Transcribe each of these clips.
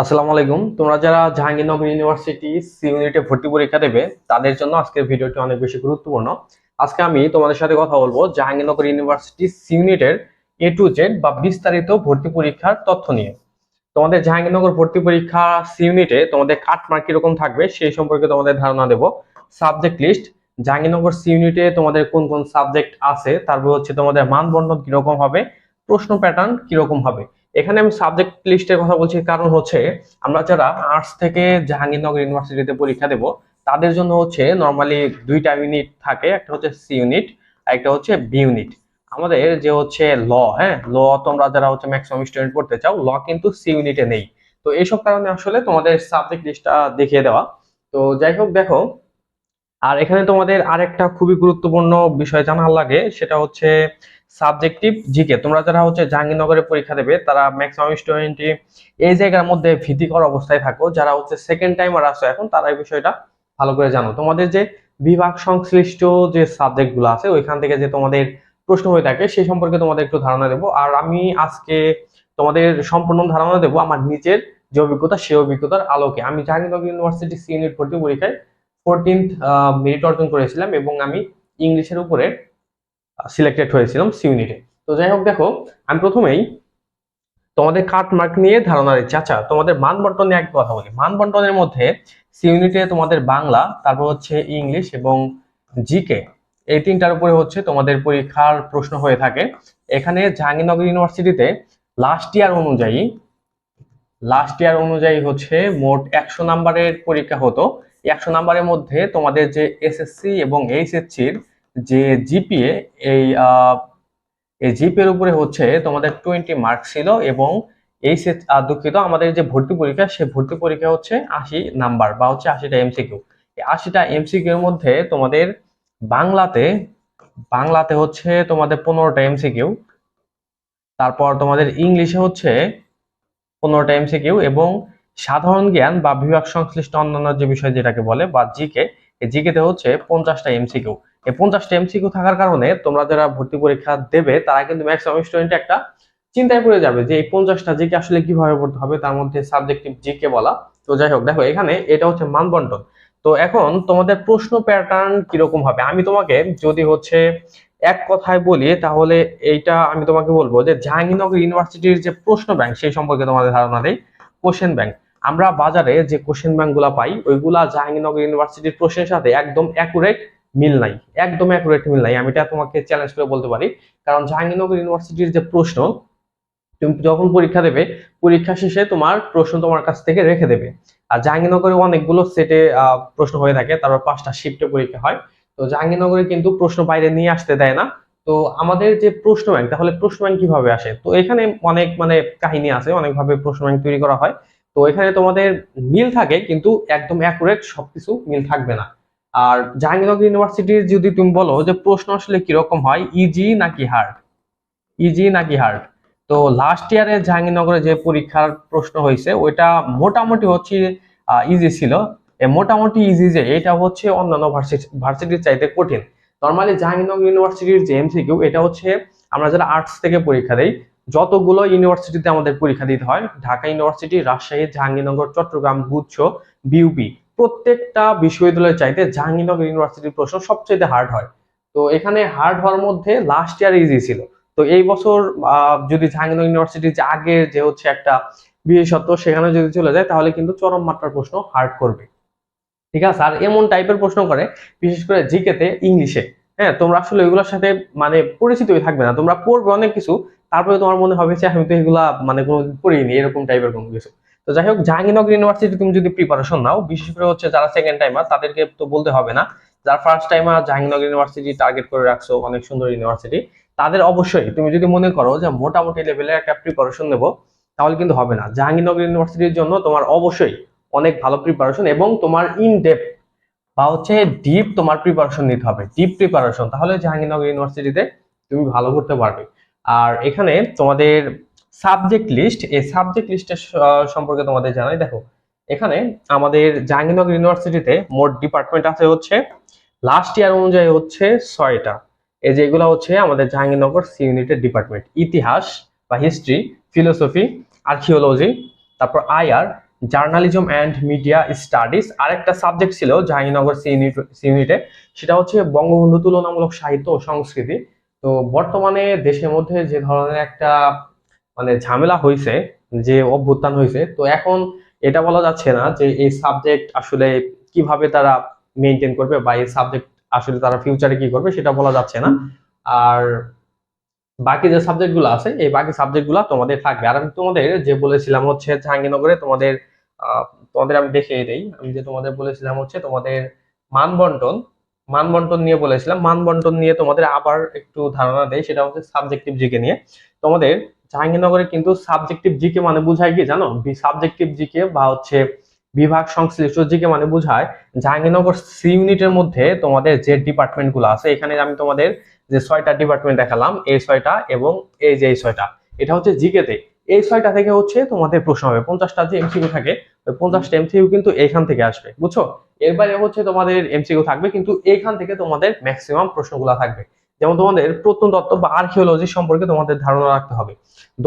আসসালামু আলাইকুম। তোমরা যারা জাহাঙ্গীরনগর ইউনিভার্সিটি সি ইউনিটে ভর্তি পরীক্ষা দেবে, তাদের জন্য আজকের ভিডিওটি অনেক বেশি গুরুত্বপূর্ণ। আজকে আমি তোমাদের সাথে কথা বলব জাহাঙ্গীরনগর ইউনিভার্সিটি সি ইউনিটের এ টু জেড বা বিস্তারিত ভর্তি পরীক্ষার তথ্য নিয়ে। তোমাদের জাহাঙ্গীরনগর ভর্তি পরীক্ষা সি ইউনিটে তোমাদের কাট মার্ক কীরকম থাকবে, সেই সম্পর্কে তোমাদের ধারণা দেব। সাবজেক্ট লিস্ট জাহাঙ্গীরনগর সি ইউনিটে তোমাদের কোন কোন সাবজেক্ট আছে, তারপর হচ্ছে তোমাদের মানবন্ধন কীরকম হবে, প্রশ্ন প্যাটার্ন কীরকম হবে। এখানে আমি সাবজেক্ট লিস্টের কথা বলছি, কারণ হচ্ছে আমরা যারা আর্টস থেকে জাহাঙ্গীরনগর ইউনিভার্সিটিতে পরীক্ষা দেব, তাদের জন্য হচ্ছে নর্মালি দুইটা ইউনিট থাকে, একটা হচ্ছে সি ইউনিট আর একটা হচ্ছে বি ইউনিট আমাদের যে হচ্ছে ল হ্যাঁ? ল তোমরা যারা হচ্ছে ম্যাক্সিমাম স্টুডেন্ট পড়তে চাও ল কিন্তু সি ইউনিটে নেই। তো এইসব কারণে আসলে তোমাদের সাবজেক্ট লিস্টটা দেখিয়ে দেওয়া। তো যাই হোক, দেখো, আর এখানে তোমাদের আরেকটা খুবই গুরুত্বপূর্ণ বিষয় জানার লাগে, সেটা হচ্ছে সাবজেক্টিভ জিকে। তোমরা যারা হচ্ছে জাহাঙ্গীরনগরে পরীক্ষা দেবে, তারা ম্যাক্সিমাম স্টুডেন্টই এই জায়গার মধ্যে ভীতিকর অবস্থায় থাকো। যারা হচ্ছে সেকেন্ড টাইমার আসো এখন, তারা এই বিষয়টা ভালো করে জানো। তোমাদের যে বিভাগ সংশ্লিষ্ট যে সাবজেক্টগুলো আছে, ওইখান থেকে যে তোমাদের প্রশ্ন হয়ে থাকে সেই সম্পর্কে তোমাদের একটু ধারণা দেবো। আর আমি আজকে তোমাদের সম্পূর্ণ ধারণা দেবো আমার নিজের যে অভিজ্ঞতা সেই অভিজ্ঞতার আলোকে। আমি জাহাঙ্গীরনগর ইউনিভার্সিটি সি ইউনিট ভর্তি পরীক্ষায় ফোরটিন্থ মেরিট অর্জন করেছিলাম এবং আমি ইংলিশের উপরে সিলেক্টেড হয়েছিলাম সি ইউনিটে তো যাই হোক, দেখো, আমি প্রথমেই তোমাদের কাট মার্ক নিয়ে ধারণা দিচ্ছি। আচ্ছা তোমাদের মান বন্টন নিয়ে কথা বলি। মান বন্টনের মধ্যে সি ইউনিটে তোমাদের বাংলা, তারপর হচ্ছে ইংলিশ এবং জিকে এই তিনটার উপরে হচ্ছে তোমাদের পরীক্ষার প্রশ্ন হয়ে থাকে। এখানে জাহাঙ্গীরনগর ইউনিভার্সিটিতে লাস্ট ইয়ার অনুযায়ী লাস্ট ইয়ার অনুযায়ী হচ্ছে মোট একশো নাম্বারের পরীক্ষা হতো। একশো নাম্বারের মধ্যে তোমাদের যে এসএসসি এবং এইচএসসির যে জিপিএ, এই এই জিপিএর উপরে হচ্ছে তোমাদের টোয়েন্টি মার্ক ছিল এবং এই দুঃখিত, আমাদের যে ভর্তি পরীক্ষা, সে ভর্তি পরীক্ষা হচ্ছে আশি নাম্বার বা হচ্ছে আশিটা এমসিকিউ আশিটা এমসিকিউ এর মধ্যে তোমাদের বাংলাতে বাংলাতে হচ্ছে তোমাদের পনেরোটা এমসিকিউ তারপর তোমাদের ইংলিশে হচ্ছে পনেরোটা এমসিকিউ এবং সাধারণ জ্ঞান বা বিভাগ সংশ্লিষ্ট অন্যান্য যে বিষয় যেটাকে বলে বা জিকে জিকেতে হচ্ছে পঞ্চাশটা এমসিকিউ এই পঞ্চাশটা এমসিকিউ থাকার কারণে তোমরা যারা ভর্তি পরীক্ষা দেবে, তারা কিন্তু ম্যাক্সিমাম স্টুডেন্ট একটা চিন্তায় পড়ে যাবে যে এই পঞ্চাশটা জিকে আসলে কীভাবে পড়তে হবে, তার মধ্যে সাবজেক্টিভ জিকে বলা। তো যাই হোক, দেখো এখানে এটা হচ্ছে মানবন্টন। তো এখন তোমাদের প্রশ্ন প্যাটার্ন কীরকম হবে? আমি তোমাকে যদি হচ্ছে এক কথায় বলি, তাহলে এইটা আমি তোমাকে বলব যে জাহাঙ্গীরনগর ইউনিভার্সিটির যে প্রশ্ন ব্যাংক সেই সম্পর্কে তোমাদের ধারণা দেয় কোশ্চেন ব্যাংক আমরা বাজারে যে কোশ্চেন ব্যাংকগুলা পাই, ওইগুলা জাহাঙ্গীরনগর ইউনিভার্সিটির প্রশ্নের সাথে একদম অ্যাকুরেট মিল নাই, একদম অ্যাকুরেট মিল নাই। আমি এটা তোমাকে চ্যালেঞ্জ করে বলতে পারি। কারণ জাহাঙ্গীরনগর ইউনিভার্সিটির যে প্রশ্ন, তুমি যখন পরীক্ষা দেবে, পরীক্ষা শেষে তোমার প্রশ্ন তোমার কাছ থেকে রেখে দেবে। আর জাহাঙ্গীরনগরে অনেকগুলো সেটে প্রশ্ন হয়ে থাকে, তারপর পাঁচটা শিফটে পরীক্ষা হয়। তো জাহাঙ্গীরনগরে কিন্তু প্রশ্ন বাইরে নিয়ে আসতে দেয় না। তো আমাদের যে প্রশ্ন ব্যাংক তাহলে প্রশ্ন ব্যাংক কীভাবে আসে? তো এখানে অনেক মানে কাহিনী আছে, অনেকভাবে প্রশ্ন ব্যাংক তৈরি করা হয়। তো এখানে তোমাদের মিল থাকে, কিন্তু একদম অ্যাকুরেট সবকিছু মিল থাকবে না। আর জাহাঙ্গীরনগর ইউনিভার্সিটির যদি তুমি বলো যে প্রশ্ন আসলে কীরকম হয় ইজি নাকি হার্ড ইজি নাকি হার্ড তো লাস্ট ইয়ারে জাহাঙ্গীরনগরে যে পরীক্ষার প্রশ্ন হয়েছে, ওইটা মোটামুটি হচ্ছে ইজি ছিল। মোটামুটি ইজি যে এটা হচ্ছে অন্যান্য ভার্সিটির চাইতে কঠিন। নর্মালি জাহাঙ্গীরনগর ইউনিভার্সিটির যে এমসিকিউ এটা হচ্ছে আমরা যারা আর্টস থেকে পরীক্ষা দেই, যতগুলো ইউনিভার্সিটিতে আমাদের পরীক্ষা দিতে হয়, ঢাকা ইউনিভার্সিটি রাজশাহী, জাহাঙ্গীরনগর, চট্টগ্রাম, গুচ্ছ বিউপি প্রত্যেকটা বিশ্ববিদ্যালয়ের চাইতে জাহাঙ্গীরনগর ইউনিভার্সিটির প্রশ্ন সবচেয়ে হার্ড হয়। তো এখানে হার্ড হওয়ার মধ্যে লাস্ট ইয়ার ইজি ছিল। তো এই বছর যদি জাহাঙ্গীরনগর ইউনিভার্সিটির যে আগের যে হচ্ছে একটা বিশেষত্ব, সেখানে যদি চলে যায়, তাহলে কিন্তু চরম মাত্রার প্রশ্ন হার্ড করবে। ঠিক আছে? আর এমন টাইপের প্রশ্ন করে, বিশেষ করে জিকেতে ইংলিশে। হ্যাঁ তোমরা আসলে এগুলোর সাথে মানে পরিচিতই থাকবে না। তোমরা পড়বে অনেক কিছু, তারপরে তোমার মনে হবে যে আমি তো এগুলা মানে কোনো পড়িনি এরকম টাইপের কোনো কিছু। তো যাই হোক, জাহাঙ্গীরনগর ইউনিভার্সিটি তুমি যদি প্রিপারেশন নাও, বিশেষ করে হচ্ছে যারা সেকেন্ড টাইমার তাদেরকে তো বলতে হবে না। যারা first timer Jahangirnagar university target করে রাখছো, অনেক সুন্দর ইউনিভার্সিটি তাদের অবশ্যই তুমি যদি মনে করো যে মোটামুটি লেভেলের একটা প্রিপারেশন নেব, তাহলে কিন্তু হবে না। জাহাঙ্গীরনগর ইউনিভার্সিটির জন্য তোমার অবশ্যই অনেক ভালো প্রিপারেশন এবং তোমার ইন ডেপ বা হচ্ছে ডিপ তোমার প্রিপারেশন নিতে হবে। ডিপ প্রিপারেশন তাহলে জাহাঙ্গীরনগর ইউনিভার্সিটিতে তুমি ভালো করতে পারবে। আর এখানে তোমাদের সাবজেক্ট লিস্ট এই সাবজেক্ট লিস্টের সম্পর্কে তোমাদের জানাই। দেখো, এখানে আমাদের জাহাঙ্গীরনগর ইউনিভার্সিটিতে মোট ডিপার্টমেন্ট আছে হচ্ছে লাস্ট ইয়ার অনুযায়ী হচ্ছে ছয়টা। এই যে এগুলো হচ্ছে আমাদের জাহাঙ্গীরনগর সি ইউনিটের ডিপার্টমেন্ট ইতিহাস বা হিস্ট্রি ফিলোসফি আর্কিওলজি তারপর IR journalism and media studies আরেকটা সাবজেক্ট ছিল জাহাঙ্গীরনগর সি ইউনিটে সেটা হচ্ছে বঙ্গবন্ধু তুলনামূলক সাহিত্য ও সংস্কৃতি। তো বর্তমানে দেশের মধ্যে যে ধরনের একটা মানে ঝামেলা হয়েছে, যে অভ্যুত্থান হয়েছে, তো এখন এটা বলা যাচ্ছে না যে এই সাবজেক্ট আসলে কীভাবে তারা মেনটেন করবে বা এই সাবজেক্ট আসলে তারা ফিউচারে কি করবে সেটা বলা যাচ্ছে না। আর বাকি যে সাবজেক্টগুলো আছে, এই বাকি সাবজেক্টগুলো তোমাদের থাকবে। আর আমি তোমাদের যে বলেছিলাম হচ্ছে জাহাঙ্গীরনগরে তোমাদের তোমাদের আমি দেখিয়ে দিই। আমি যে তোমাদের বলেছিলাম হচ্ছে তোমাদের মানবন্টন মানবন্টন নিয়ে বলেছিলাম। মানবন্টন নিয়ে তোমাদের আবার একটু ধারণা দেয় সেটা হচ্ছে সাবজেক্টিভ জিকে নিয়ে। তোমাদের জাহাঙ্গীরনগরে কিন্তু সাবজেক্টিভ জিকে মানে বোঝায় কি জানো? সাবজেক্টিভ জিকে বা হচ্ছে বিভাগ সংশ্লিষ্ট জিকে মানে বোঝায় জাহাঙ্গীরনগর সি ইউনিটের মধ্যে তোমাদের যে ডিপার্টমেন্টগুলো আছে। এখানে আমি তোমাদের যে ছয়টা ডিপার্টমেন্ট দেখালাম এই ছয়টা এবং এই যে এই ছয়টা। এটা হচ্ছে জিকেতে এই ছয়টা থেকে হচ্ছে তোমাদের প্রশ্ন হবে। পঞ্চাশটা যে এমসিকিউ থাকে, ওই পঞ্চাশটা এমসিকিউ কিন্তু এখান থেকে আসবে, বুঝছ? এর হচ্ছে তোমাদের এমসিকিউ থাকবে, কিন্তু এখান থেকে তোমাদের ম্যাক্সিমাম প্রশ্নগুলো থাকবে। যেমন তোমাদের প্রত্নতত্ত্ব বা আর্কিওলজি সম্পর্কে তোমাদের ধারণা রাখতে হবে,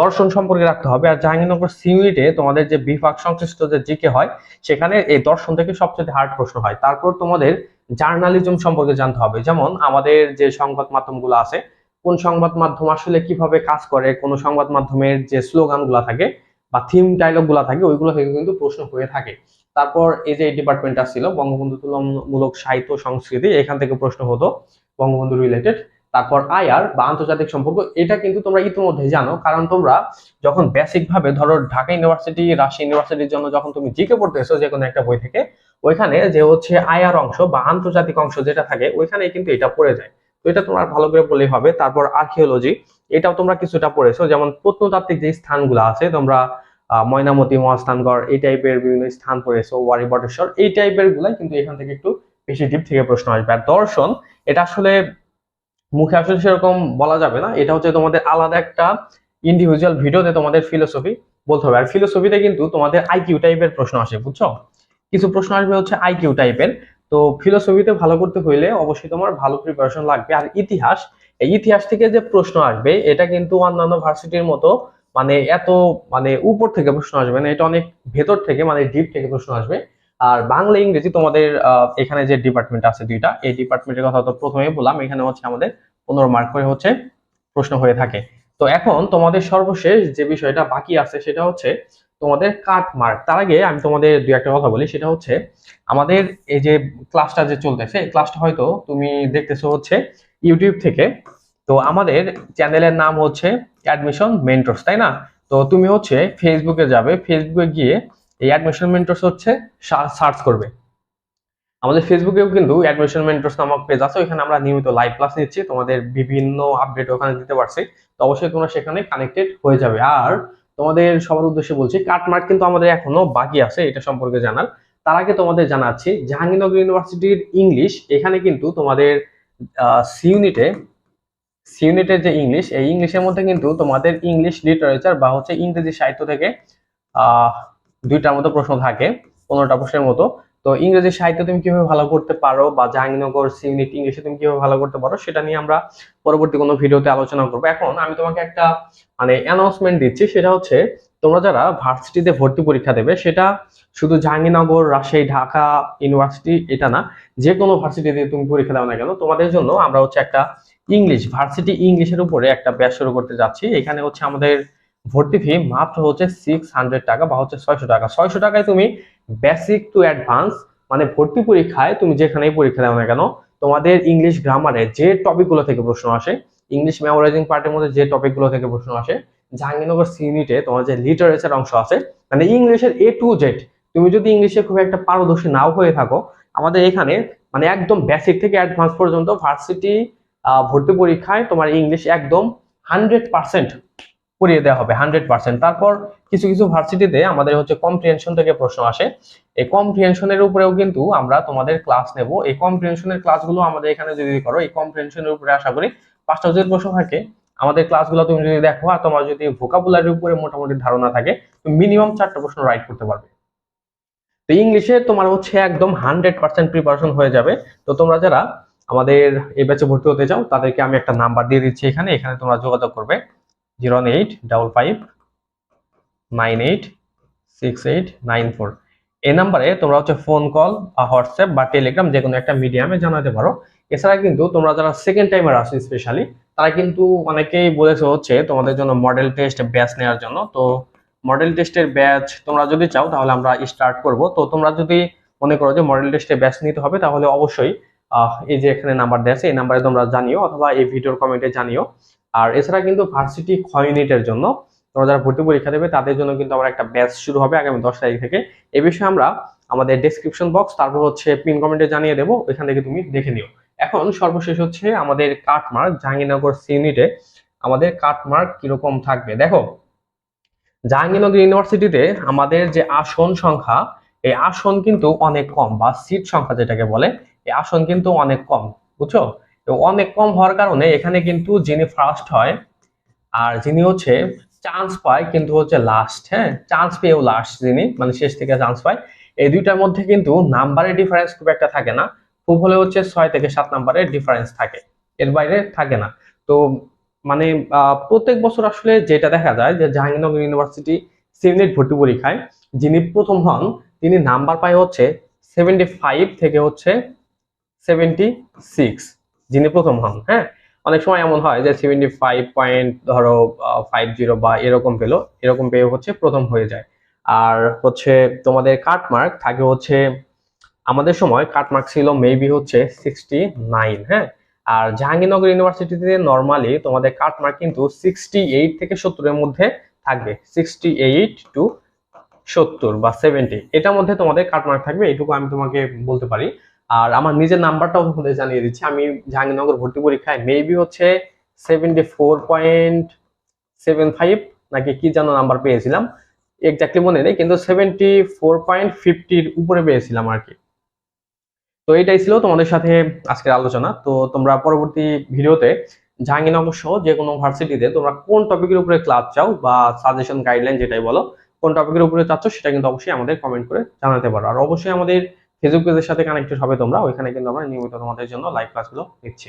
দর্শন সম্পর্কে রাখতে হবে, আর জাহাঙ্গীরনগর সিউনিটে তোমাদের যে বিভাগ সংশ্লিষ্ট যে জিকে হয়, সেখানে এই দর্শন থেকে সবচেয়ে হার্ড প্রশ্ন হয়। তারপর তোমাদের জার্নালিজম সম্পর্কে জানতে হবে, যেমন আমাদের যে সংবাদ মাধ্যমগুলো আছে কোন সংবাদ মাধ্যম আসলে কীভাবে কাজ করে, কোন সংবাদ মাধ্যমের যে স্লোগান স্লোগানগুলো থাকে বা থিম ডায়লগগুলা থাকে, ওইগুলো থেকে কিন্তু প্রশ্ন হয়ে থাকে। তারপর এই যে ডিপার্টমেন্টটা ছিল, বঙ্গবন্ধু তুলনামূলক সাহিত্য সংস্কৃতি, এখান থেকে প্রশ্ন হতো বঙ্গবন্ধু রিলেটেড তারপর আইআর বা আন্তর্জাতিক সম্পর্ক, এটা কিন্তু তোমরা ইতিমধ্যে জানো, কারণ তোমরা যখন বেসিক ভাবে ধরো ঢাকা ইউনিভার্সিটি রাজশাহী ইউনিভার্সিটির জন্য যখন তুমি জিকে পড়তেছো, যে কোনো একটা বই থেকে, ওইখানে যে হচ্ছে আইআর অংশ বা আন্তর্জাতিক অংশ যেটা থাকে ওইখানে কিন্তু এটা পড়ে যায়। এটা তোমার ভালো করে বললেই হবে। তারপর আর্কিওলজি এটাও তোমরা কিছুটা পড়েছো। যেমন প্রত্নতাত্ত্বিক যে স্থানগুলো আছে, তোমরা ময়নামতি মহাস্থানগড়, এই টাইপের বিভিন্ন স্থান পড়েছো, ওয়ারি বটেশ্বর, এই টাইপের গুলাই কিন্তু এখান থেকে একটু বেশি ডিপ থেকে প্রশ্ন আসবে। আর দর্শন, এটা আসলে মুখে আসলে সেরকম বলা যাবে না। এটা হচ্ছে তোমাদের আলাদা একটা ইন্ডিভিজুয়াল ভিডিওতে তোমাদের ফিলোসফি বলতে হবে। আর ফিলোসফিতে কিন্তু তোমাদের আইকিউ টাইপের প্রশ্ন আসে, বুঝছ? কিছু প্রশ্ন আসবে হচ্ছে আইকিউ টাইপের তো ফিলোসফিতে ভালো করতে হইলে অবশ্যই তোমার ভালো প্রিপারেশন লাগবে। আর ইতিহাস, এই ইতিহাস থেকে যে প্রশ্ন আসবে, এটা কিন্তু অন্যান্য ভার্সিটির মতো মানে এত মানে উপর থেকে প্রশ্ন আসবে না, এটা অনেক ভেতর থেকে মানে ডিপ থেকে প্রশ্ন আসবে। আর বাংলা, ইংরেজি তোমাদের এখানে যে ডিপার্টমেন্ট আছে দুইটা, এই ডিপার্টমেন্টের কথা তো প্রথমেই বললাম, এখানে হচ্ছে আমাদের পনেরো মার্ক করে হচ্ছে প্রশ্ন হয়ে থাকে। তো এখন তোমাদের সর্বশেষ যে বিষয়টা বাকি আছে, সেটা হচ্ছে তোমাদের কাট মার্ক। তার আগে আমি তোমাদের দুই একটা কথা বলি, সেটা হচ্ছে আমাদের এই যে ক্লাসটা যে চলতেছে, এই ক্লাসটা হয়তো তুমি দেখতেছো হচ্ছে ইউটিউব থেকে। তো আমাদের চ্যানেলের নাম হচ্ছে অ্যাডমিশন মেন্টরস তাই না? তো তুমি হচ্ছে ফেসবুকে যাবে ফেসবুকে গিয়ে এই অ্যাডমিশন মেন্টরস হচ্ছে সার্চ করবে। আমাদের ফেসবুকেও কিন্তু অ্যাডমিশন মেন্টরস নামক পেজ আছে ওখানে আমরা নিয়মিত লাইভ ক্লাস নিচ্ছি, তোমাদের বিভিন্ন আপডেট ওখানে দিতে পারছি। তো অবশ্যই তোমরা সেখানে কানেক্টেড হয়ে যাবে। আর তোমাদের সবার উদ্দেশ্যে বলছি কাটমার্ক কিন্তু আমাদের এখনও বাকি আছে, এটা সম্পর্কে জানার। তার আগে তোমাদের জানাচ্ছি, জাহাঙ্গীরনগর ইউনিভার্সিটির ইংলিশ, এখানে কিন্তু তোমাদের সি ইউনিটে সি ইউনিটের যে ইংলিশ, এই ইংলিশের মধ্যে কিন্তু তোমাদের ইংলিশ লিটারেচার বা হচ্ছে ইংরেজি সাহিত্য থেকে দুইটার মতো প্রশ্ন থাকে, পনেরোটা প্রশ্নের মতো। তো ইংরেজি সাহিত্য তুমি কীভাবে ভালো করতে পারো বা জাহাঙ্গীরনগর সি ইউনিট ইংলিশে তুমি কীভাবে ভালো করতে পারো, সেটা নিয়ে আমরা পরবর্তী কোনো ভিডিওতে আলোচনা করব। এখন আমি তোমাকে একটা মানে অ্যানাউন্সমেন্ট দিচ্ছি, সেটা হচ্ছে তোমরা যারা ভার্সিটিতে ভর্তি পরীক্ষা দেবে, সেটা শুধু জাহাঙ্গীরনগর, রাজশাহী, ঢাকা ইউনিভার্সিটি এটা না, যে কোনো ভার্সিটিতে তুমি পরীক্ষা দাও না কেন, তোমাদের জন্য আমরা হচ্ছে একটা ইংলিশ, ভার্সিটি ইংলিশের উপরে একটা ব্যাচ শুরু করতে যাচ্ছি। এখানে হচ্ছে আমাদের ভর্তি ফি মাত্র হচ্ছে সিক্স হান্ড্রেড টাকা বা হচ্ছে ছয়শো টাকা। ছয়শো টাকায় তুমি বেসিক টু অ্যাডভান্স মানে ভর্তি পরীক্ষায় তুমি যেখানেই পরীক্ষা দাও না কেন, তোমাদের ইংলিশ গ্রামারে যে টপিকগুলো থেকে প্রশ্ন আসে ইংলিশ মেমোরাইজিং পার্টের মধ্যে যে টপিকগুলো থেকে প্রশ্ন আসে জাহাঙ্গীরনগর ইউনিটে তোমার যে লিটারেচার অংশ আছে মানে ইংলিশের এ টু জেড তুমি যদি ইংলিশে খুব একটা পারদর্শী নাও হয়ে থাকো, আমাদের এখানে মানে একদম বেসিক থেকে অ্যাডভান্স পর্যন্ত ভার্সিটি ভর্তি পরীক্ষায় তোমার ইংলিশ একদম হান্ড্রেড পার্সেন্ট পড়িয়ে দেওয়া হবে হান্ড্রেড পার্সেন্ট তারপর কিছু কিছু ভার্সিটিতে আমাদের হচ্ছে কম্প্রিহেনশন থেকে প্রশ্ন আসে। এই কম্প্রিহেনশনের উপরেও কিন্তু আমরা তোমাদের ক্লাস নেব। এই কম্প্রিহেনশনের ক্লাসগুলো আমাদের এখানে যদি করো, এই কম্প্রিহেনশনের উপরে আশা করি পাঁচটা যদি প্রশ্ন থাকে, আমাদের ক্লাসগুলো তুমি যদি দেখো আর তোমার যদি ভোকাবুলারির উপরে মোটামুটি ধারণা থাকে, তুমি মিনিমাম চারটা প্রশ্ন রাইট করতে পারবে। তো ইংলিশে তোমার হচ্ছে একদম হান্ড্রেড পার্সেন্ট প্রিপারেশন হয়ে যাবে। তো তোমরা যারা আমাদের এই ব্যাচে ভর্তি হতে চাও, তাদেরকে আমি একটা নাম্বার দিয়ে দিচ্ছি এখানে এখানে তোমরা যোগাযোগ করবে। Zero eight double five nine eight six eight nine four. এই নাম্বারে তোমরা হচ্ছে ফোন কল বা হোয়াটসঅ্যাপ বা টেলিগ্রাম যে কোনো একটা মিডিয়ামে জানাতে পারো। এছাড়া কিন্তু তোমরা যারা সেকেন্ড টাইমার আসো স্পেশালি তারা কিন্তু অনেকেই বলেছে হচ্ছে তোমাদের জন্য মডেল টেস্ট ব্যাচ নেওয়ার জন্য। তো মডেল টেস্টের ব্যাচ তোমরা যদি চাও তাহলে আমরা স্টার্ট করব। তো তোমরা যদি মনে করো যে মডেল টেস্টে ব্যাচ নিতে হবে তাহলে অবশ্যই এই যে এখানে নাম্বার দেওয়া আছে, এই নাম্বারে তোমরা জানিও অথবা এই ভিডিওর কমেন্টে জানিও। আর এছাড়া কিন্তু ভার্সিটি খ ইউনিটের জন্য তোমরা যারা ভর্তি পরীক্ষা দেবে, তাদের জন্য কিন্তু আমার একটা ব্যাচ শুরু হবে আগামী দশ তারিখ থেকে। এ বিষয়ে আমরা আমাদের ডেসক্রিপশন বক্স তারপর হচ্ছে পিন কমেন্টে জানিয়ে দেবো, ওইখান থেকে তুমি দেখে নিও। এখন সর্বশেষ হচ্ছে আমাদের কাটমার্ক জাহাঙ্গীরনগর সি ইউনিটে আমাদের কাটমার্ক কীরকম থাকবে? দেখো, জাহাঙ্গীরনগর ইউনিভার্সিটিতে আমাদের যে আসন সংখ্যা, এই আসন কিন্তু অনেক কম, বা সিট সংখ্যা যেটাকে বলে, এই আসন কিন্তু অনেক কম, বুঝছ? তো অনেক কম হওয়ার কারণে এখানে কিন্তু যিনি ফার্স্ট হয়, আর যিনি হচ্ছে চান্স পায় কিন্তু হচ্ছে লাস্ট হ্যাঁ? চান্স পেয়েও লাস্ট যিনি মানে শেষ থেকে চান্স পায়। এই দুইটার মধ্যে কিন্তু নাম্বারের ডিফারেন্স খুব একটা থাকে না। খুব হলে হচ্ছে ছয় থেকে সাত নাম্বারের ডিফারেন্স থাকে। এর বাইরে থাকে না। তো মানে প্রত্যেক বছর আসলে যেটা দেখা যায় যে জাহাঙ্গীরনগর ইউনিভার্সিটি সিভিনেট ভর্তি পরীক্ষায় যিনি প্রথম হন, তিনি নাম্বার পায় হচ্ছে সেভেন্টি ফাইভ থেকে হচ্ছে সেভেন্টি সিক্স যিনি প্রথম হন হ্যাঁ? অনেক সময় এমন হয় যে সেভেন্টি ফাইভ পয়েন্ট ধরো ফাইভ জিরো বা এরকম পেল, এরকম পেয়ে হচ্ছে প্রথম হয়ে যায়। আর হচ্ছে তোমাদের কাটমার্ক থাকে হচ্ছে, আমাদের সময় কাটমার্ক ছিল মেবি হচ্ছে সিক্সটি নাইন হ্যাঁ? আর জাহাঙ্গীরনগর ইউনিভার্সিটিতে নর্মালি তোমাদের কাটমার্ক কিন্তু সিক্সটি এইট থেকে সত্তরের মধ্যে থাকবে। সিক্সটি এইট টু সত্তর বা সেভেন্টি এটার মধ্যে তোমাদের কাটমার্ক থাকবে এইটুকু আমি তোমাকে বলতে পারি। আর আমার নিজের নাম্বারটাও তোমাদের জানিয়ে দিচ্ছি। আমি জাহাঙ্গীরনগর ভর্তি পরীক্ষায় মেবি হচ্ছে seventy four point seven five নাকি কি যেন নাম্বার পেয়েছিলাম। এক্স্যাক্টলি মনে নেই, কিন্তু সেভেন্টি ফোর পয়েন্ট ফিফটির উপরে পেয়েছিলাম আর কি। তো এটাই ছিল তোমাদের সাথে আজকের আলোচনা। তো তোমরা পরবর্তী ভিডিওতে জাহাঙ্গীরনগর সহ যে কোনো ভার্সিটিতে তোমরা কোন টপিকের উপরে ক্লাস চাও বা সাজেশন গাইডলাইন যেটাই বলো, কোন টপিকের উপরে চাচ্ছ সেটা কিন্তু অবশ্যই আমাদের কমেন্ট করে জানাতে পারো। আর অবশ্যই আমাদের ফেসবুক পেজের সাথে কানেক্টেড হবে তোমরা। ওইখানে কিন্তু আমরা নিয়মিত তোমাদের জন্য লাইভ ক্লাসগুলো দিচ্ছি